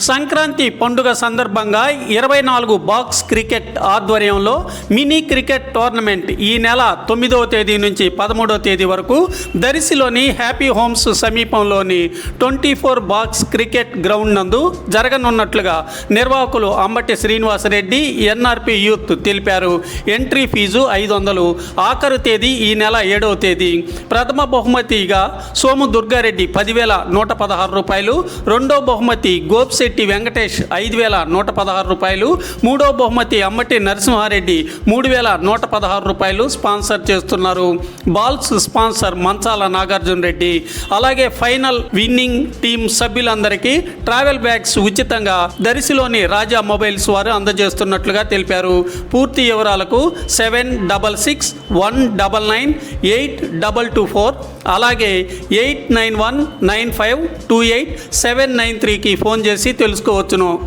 సంక్రాంతి పండుగ సందర్భంగా ఇరవై నాలుగు బాక్స్ క్రికెట్ ఆధ్వర్యంలో మినీ క్రికెట్ టోర్నమెంట్ ఈ నెల తొమ్మిదవ తేదీ నుంచి పదమూడవ తేదీ వరకు దరిసిలోని హ్యాపీ హోమ్స్ సమీపంలోని twenty four box cricket ground నందు జరగనున్నట్లుగా నిర్వాహకులు అంబటి శ్రీనివాసరెడ్డి ఎన్ఆర్పి యూత్ తెలిపారు. ఎంట్రీ ఫీజు ఐదు వందలు. ఆఖరు తేదీ ఈ నెల ఏడవ తేదీ. ప్రథమ బహుమతిగా సోము దుర్గారెడ్డి పదివేల నూట పదహారు రూపాయలు. రెండో బహుమతి గోప్సే గోప్శెట్టి వెంకటేష్ ఐదు వేల నూట పదహారు రూపాయలు మూడో బహుమతి అమ్మటి నరసింహారెడ్డి మూడు వేల నూట పదహారు రూపాయలు స్పాన్సర్ చేస్తున్నారు. Balls sponsor Manchala Nagarjuna Reddy. అలాగే ఫైనల్ విన్నింగ్ టీం సభ్యులందరికీ ట్రావెల్ బ్యాగ్స్ ఉచితంగా దరిసిలోని రాజా మొబైల్స్ వారు అందజేస్తున్నట్లుగా తెలిపారు. పూర్తి వివరాలకు seven double six one double nine eight double two four అలాగే eight nine one nine five two eight seven nine త్రీకి ఫోన్ చేసి తెలుసుకోవచ్చును.